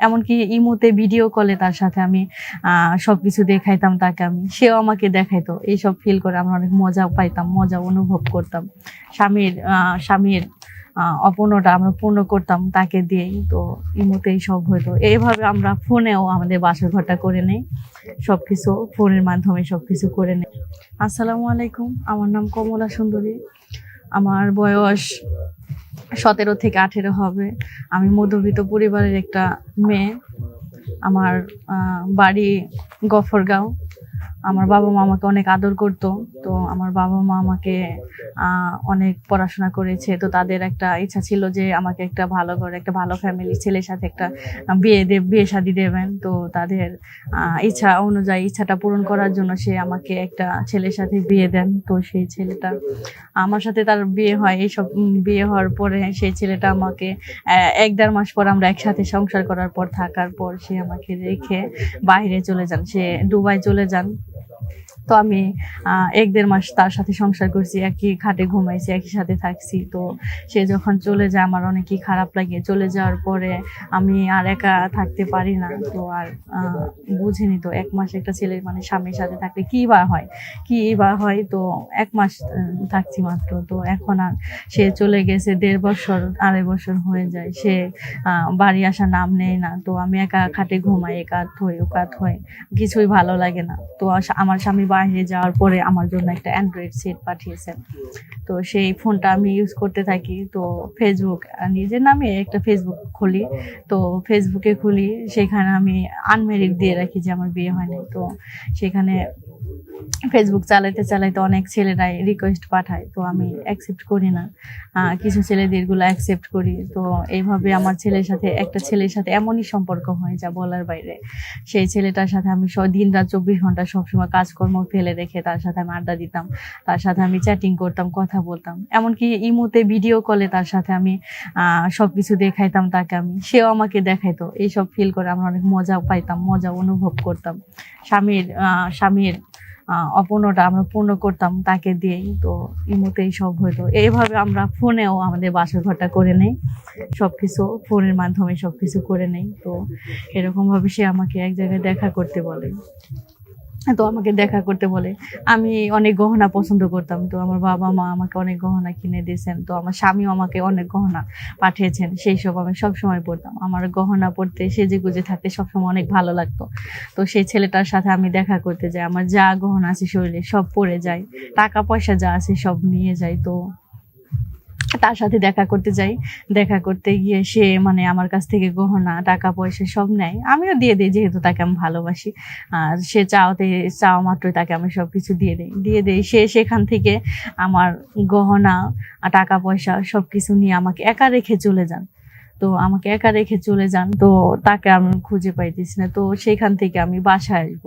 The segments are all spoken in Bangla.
এমনকি ইমোতে ভিডিও কলে তার সাথে আমি সবকিছু দেখাইতাম তাকে আমি। সেও আমাকে দেখাইতো। এইসব ফিল করে আমরা অনেক মজা পাইতাম, মজা অনুভব করতাম। স্বামীর স্বামীর অপূর্ণটা আমরা পূর্ণ করতাম তাকে দিয়েই। তো ইমোতেই সব হইতো। এইভাবে আমরা ফোনেও আমাদের বাসর ঘরটা করে নেই। সবকিছু ফোনের মাধ্যমে সবকিছু করে নেই। আসসালামু আলাইকুম। আমার নাম কমলা সুন্দরী। আমার বয়স সতেরো থেকে আঠেরো হবে। আমি মধ্যবিত্ত পরিবারের একটা মেয়ে। আমার বাড়ি গফরগাঁও। আমার বাবা মা আমাকে অনেক আদর করতো। তো আমার বাবা মা আমাকে অনেক পড়াশোনা করেছে। তো তাদের একটা ইচ্ছা ছিল যে আমাকে একটা ভালো ঘরে একটা ভালো ফ্যামিলি ছেলের সাথে একটা বিয়ে দে, বিয়ে শাদি দেবেন। তো তাদের ইচ্ছা অনুযায়ী, ইচ্ছাটা পূরণ করার জন্য সে আমাকে একটা ছেলের সাথে বিয়ে দেন। তো সেই ছেলেটা, আমার সাথে তার বিয়ে হয়। এইসব বিয়ে হওয়ার পরে সেই ছেলেটা আমাকে এক দেড় মাস পর আমরা একসাথে সংসার করার পর, থাকার পর সে আমাকে রেখে বাইরে চলে যান। সে দুবাই চলে যান। Thank you. তো আমি এক দেড় মাস তার সাথে সংসার করছি, একই খাটে ঘুমাইছি, একই সাথে থাকছি। তো সে যখন চলে যায়, আমার অনেকই খারাপ লাগে। চলে যাওয়ার পরে আমি আর একা থাকতে পারি না। তো আর বুঝিনি তো, এক মাস একটা ছেলে মানে স্বামীর সাথে থাকলে কি বা হয়? কি বা হয়? তো এক মাস থাকছি মাত্র। তো এখন আর সে চলে গেছে, দেড় বছর, আড়াই বছর হয়ে যায়। সে বাড়ি আসার নাম নেয় না। তো আমি একা খাটে ঘুমাই, একাত হই, ওকাত হই, কিছুই ভালো লাগে না। তো আমার স্বামী বাইরে যাওয়ার পরে আমার জন্য একটা অ্যান্ড্রয়েড সেট পাঠিয়েছেন তো সেই ফোনটা আমি ইউজ করতে থাকি। তো ফেসবুক নিজের নামে একটা ফেসবুক খুলি। তো ফেসবুকে খুলি। সেখানে আমি আনমেরিড দিয়ে রাখি যে আমার বিয়ে হয়নি। তো সেখানে ফেসবুক চালাইতে চালাইতে অনেক ছেলেরাই রিকোয়েস্ট পাঠায় তো আমি অ্যাকসেপ্ট করি না। কিছু ছেলেদেরগুলো অ্যাকসেপ্ট করি তো এইভাবে আমার ছেলের সাথে একটা ছেলের সাথে এমনই সম্পর্ক হয় যা বলার বাইরে। সেই ছেলেটার সাথে আমি দিন রাত চব্বিশ ঘণ্টা সবসময় কাজকর্ম ফেলে রেখে তার সাথে আমি আড্ডা দিতাম তার সাথে আমি চ্যাটিং করতাম কথা বলতাম। এমনকি ইমোতে ভিডিও কলে তার সাথে আমি আহ, সবকিছু দেখাইতাম তাকে আমি। সেও আমাকে দেখাইতো এইসব ফিল করে আমরা অনেক মজা পাইতাম মজা অনুভব করতাম। স্বামীর স্বামীর অপূর্ণটা আমরা পূর্ণ করতাম তাকে দিয়েই। তো ইমোতেই সব হতো এইভাবে আমরা ফোনেও আমাদের বাসর ঘরটা করে নেই। সব কিছু ফোনের মাধ্যমে সব কিছু করে নেই। তো এরকমভাবে সে আমাকে এক জায়গায় দেখা করতে বলে। তো আমাকে দেখা করতে বলে। আমি অনেক গহনা পছন্দ করতাম। তো আমার বাবা মা আমাকে অনেক গহনা কিনে দিয়েছেন। তো আমার স্বামীও আমাকে অনেক গহনা পাঠিয়েছেন। সেই সব আমি সব সময় পড়তাম আমার গহনা পড়তে সেজে গুজে থাকতে সবসময় অনেক ভালো লাগতো। তো সেই ছেলেটার সাথে আমি দেখা করতে যাই। আমার যা গহনা আছে শরীরে সব পরে যায়। টাকা পয়সা যা আছে সব নিয়ে যাই। তো তার সাথে দেখা করতে যাই। দেখা করতে গিয়ে সে মানে আমার কাছ থেকে গহনা, টাকা পয়সা সব নেয়। আমিও দিয়ে দিই যেহেতু তাকে আমি ভালোবাসি। আর সে চাওয়াতে, চাওয়া মাত্রই তাকে আমি সব কিছু দিয়ে দিই। দিয়ে দিই সে সেখান থেকে আমার গহনা, টাকা পয়সা সব কিছু নিয়ে আমাকে একা রেখে চলে যান। তো আমাকে একা রেখে চলে যান, তো তাকে আমি খুঁজে পাইতেছি না। তো সেখান থেকে আমি বাসায় আসব।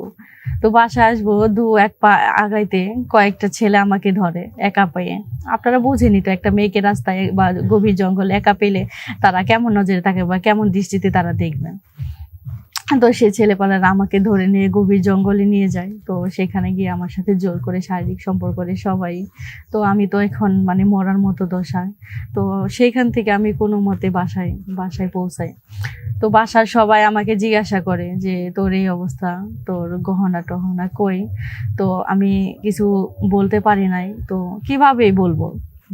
তো বাসায় আসব, দু এক পা আগাইতে কয়েকটা ছেলে আমাকে ধরে একা পেয়ে আপনারা বুঝেনি তো, একটা মেয়েকে রাস্তায় বা গভীর জঙ্গল একা পেলে তারা কেমন নজরে থাকে বা কেমন দৃষ্টিতে তারা দেখবেন। তো সেই ছেলেপালারা আমাকে ধরে নিয়ে গভীর জঙ্গলে নিয়ে যায়। তো সেখানে গিয়ে আমার সাথে জোর করে শারীরিক সম্পর্ক করে সবাই। তো আমি তো এখন মানে মরার মতো দশায় তো সেইখান থেকে আমি কোনো মতে বাসায় বাসায় পৌঁছাই। তো বাসার সবাই আমাকে জিজ্ঞাসা করে যে, তোর এই অবস্থা? তোর গহনা টহনা কই? তো আমি কিছু বলতে পারি নাই। তো কীভাবে বলব?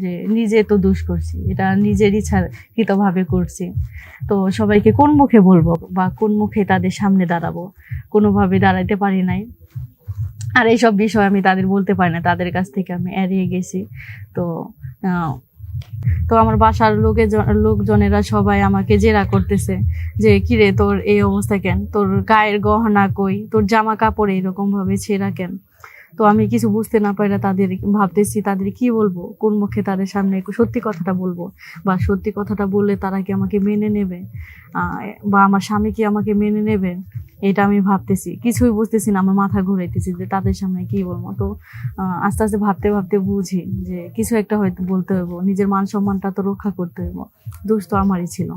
যে নিজে তো দুষ করছি, এটা নিজের ইচ্ছাকৃতভাবে করছি। তো সবাইকে কোন মুখে বলব বা কোন মুখে তাদের সামনে দাঁড়াবো? কোনোভাবে দাঁড়াইতে পারি নাই। আর এইসব বিষয় আমি তাদের বলতে পারি না, তাদের কাছ থেকে আমি এড়িয়ে গেছি। তো তো আমার বাসার লোকে লোকজনেরা সবাই আমাকে জেরা করতেছে যে, কিরে তোর এই অবস্থা কেন? তোর গায়ের গহনা কই? তোর জামা কাপড় এরকম ভাবে ছেঁড়া কেন? তো আমি কিছু বুঝতে না পারি তাদের ভাবতেছি, তাদের কি বলব? কোন মুখে তাদের সামনে সত্যি কথাটা বলব? বা সত্যি কথাটা বললে তারা কি আমাকে মেনে নেবে? বা আমার স্বামী কি আমাকে মেনে নেবে? এটা আমি ভাবতেছি। কিছুই বুঝতেছি না, আমার মাথা ঘুরাইতেছি যে তাদের সামনে কি বলব। তো আস্তে আস্তে ভাবতে ভাবতে বুঝি যে কিছু একটা হয়তো বলতে হইব, নিজের মান সম্মানটা তো রক্ষা করতে হইব, দোষ তো আমারই ছিল।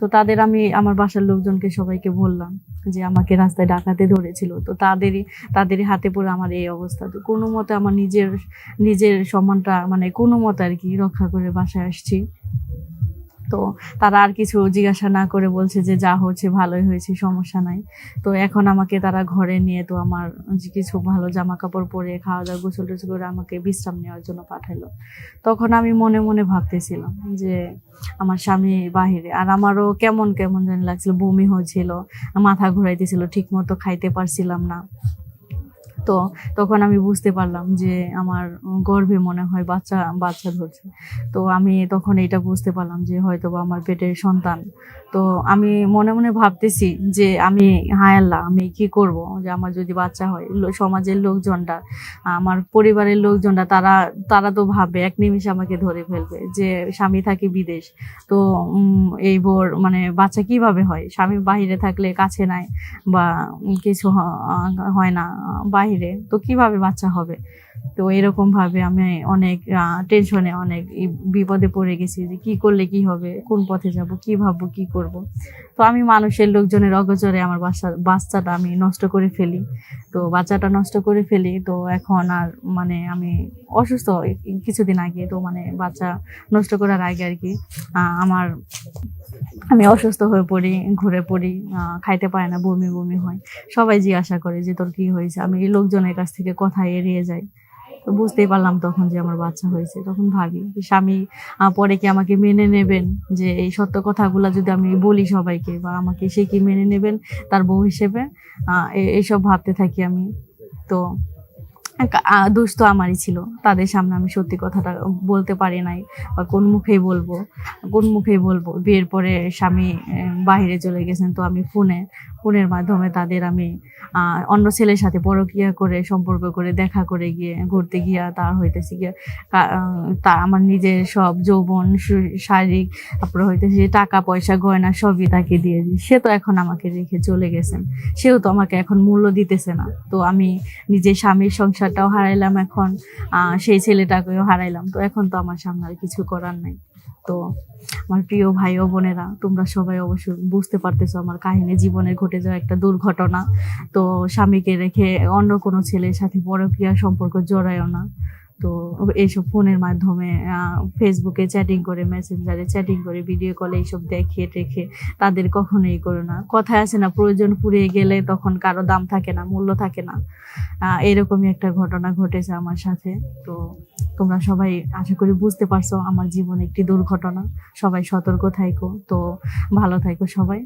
তো তাদের আমি, আমার বাসার লোকজনকে সবাইকে বললাম যে আমাকে রাস্তায় ডাকাতে ধরেছিল। তো তাদেরই তাদেরই হাতে পড়ে আমার এই অবস্থা। তো কোনো মতে আমার নিজের নিজের সম্মানটা মানে কোনো মতে আর কি রক্ষা করে বাসায় আসছি। তো তারা আর কিছু জিজ্ঞাসা না করে বলছে যে যা হচ্ছে ভালোই হয়েছে, সমস্যা নাই। তো এখন আমাকে তারা ঘরে নিয়ে তো আমার কিছু ভালো জামা কাপড় পরে খাওয়া দাওয়া গোসল টোসল করে আমাকে বিশ্রাম নেওয়ার জন্য পাঠালো। তখন আমি মনে মনে ভাবতেছিলাম যে আমার স্বামী বাহিরে আর আমারও কেমন কেমন জানি লাগছিল, বমি হয়েছিল মাথা ঘুরাইতেছিল ঠিক মতো খাইতে পারছিলাম না। তো তখন আমি বুঝতে পারলাম যে আমার গর্ভে মনে হয় বাচ্চা বাচ্চা ধরছে। তো আমি তখন এটা বুঝতে পারলাম যে হয়তো বা আমার পেটের সন্তান। তো আমি মনে মনে ভাবতেছি যে আমি, হায় আল্লাহ, আমি কি করব? যে আমার যদি বাচ্চা হয় সমাজের লোকজনটা আমার পরিবারের লোকজনটা তারা তারা তো ভাবে এক নিমিষে আমাকে ধরে ফেলবে যে স্বামী থাকে বিদেশ। তো এই বোর মানে বাচ্চা কীভাবে হয়? স্বামী বাহিরে থাকলে কাছে নাই বা কিছু হয় না। বাহিরে তো কীভাবে বাচ্চা হবে? তো এরকম ভাবে আমি অনেক টেনশনে অনেক বিপদে পড়ে গেছি যে কি করলে কি হবে, কোন পথে যাব, কি ভাববো, কি করব? তো আমি মানুষের লোকজনের অগচরে আমার বাচ্চা বাচ্চাটা আমি নষ্ট করে ফেলি। তো বাচ্চাটা নষ্ট করে ফেলি, তো এখন আর মানে আমি অসুস্থ কিছুদিন আগে, তো মানে বাচ্চা নষ্ট করার আগে আর কি আমার, আমি অসুস্থ হয়ে পড়ি, ঘুরে পড়ি খাইতে পারে না, বমি বমি হয়। সবাই জিজ্ঞাসা করে যে তোর কি হয়েছে? আমি এই লোকজনের কাছ থেকে কথা এড়িয়ে যায়। তো বুঝতেই পারলাম তখন যে আমার বাচ্চা হয়েছে। তখন ভাবি স্বামী পরে কি আমাকে মেনে নেবেন যে এই সত্য কথাগুলো যদি আমি বলি সবাইকে বা আমাকে সে কি মেনে নেবেন তার বউ হিসেবে? এইসব ভাবতে থাকি আমি। তো দোষ তো আমারই ছিল। তাদের সামনে আমি সত্যি কথাটা বলতে পারি নাই বা কোন মুখেই বলব, কোন মুখেই বলব। বিয়ের পরে স্বামী বাইরে চলে গেছেন তো আমি ফোনে ফোনের মাধ্যমে তাদের আমি অন্য ছেলের সাথে পরকিয়া করে, সম্পর্ক করে, দেখা করে গিয়ে, ঘুরতে গিয়া তার হইতেছে গিয়ে তা আমার নিজের সব যৌবন শারীরিক, তারপরে হইতেছে টাকা, পয়সা, গয়না সবই তাকে দিয়ে দিই। সে তো এখন আমাকে রেখে চলে গেছেন সেও তো আমাকে এখন মূল্য দিতেছে না। তো আমি নিজের স্বামীর সংসারটাও হারাইলাম এখন সেই ছেলেটাকেও হারাইলাম। তো এখন তো আমার সামনে আর কিছু করার নাই। তো আমার প্রিয় ভাই ও বোনেরা, তোমরা সবাই অবশ্যই বুঝতে পারতেছো আমার কাহিনী। জীবনে ঘটে যাওয়া একটা দুর্ঘটনা। তো স্বামীকে রেখে অন্য কোনো ছেলের সাথে পরক্রিয়া সম্পর্ক জড়ায়ও না। তো এইসব ফোনের মাধ্যমে ফেসবুকে চ্যাটিং করে মেসেঞ্জারে চ্যাটিং করে ভিডিও কলে এইসব দেখিয়ে টেখে, তাদের কখনোই করো না। কথায় আছে না, প্রয়োজন ফুরিয়ে গেলে তখন কারও দাম থাকে না, মূল্য থাকে না। এরকমই একটা ঘটনা ঘটেছে আমার সাথে। তো তোমরা সবাই আশা করি বুঝতে পারছ, আমার জীবনে একটি দুর্ঘটনা। সবাই সতর্ক থাইকো। তো ভালো থাইকো সবাই।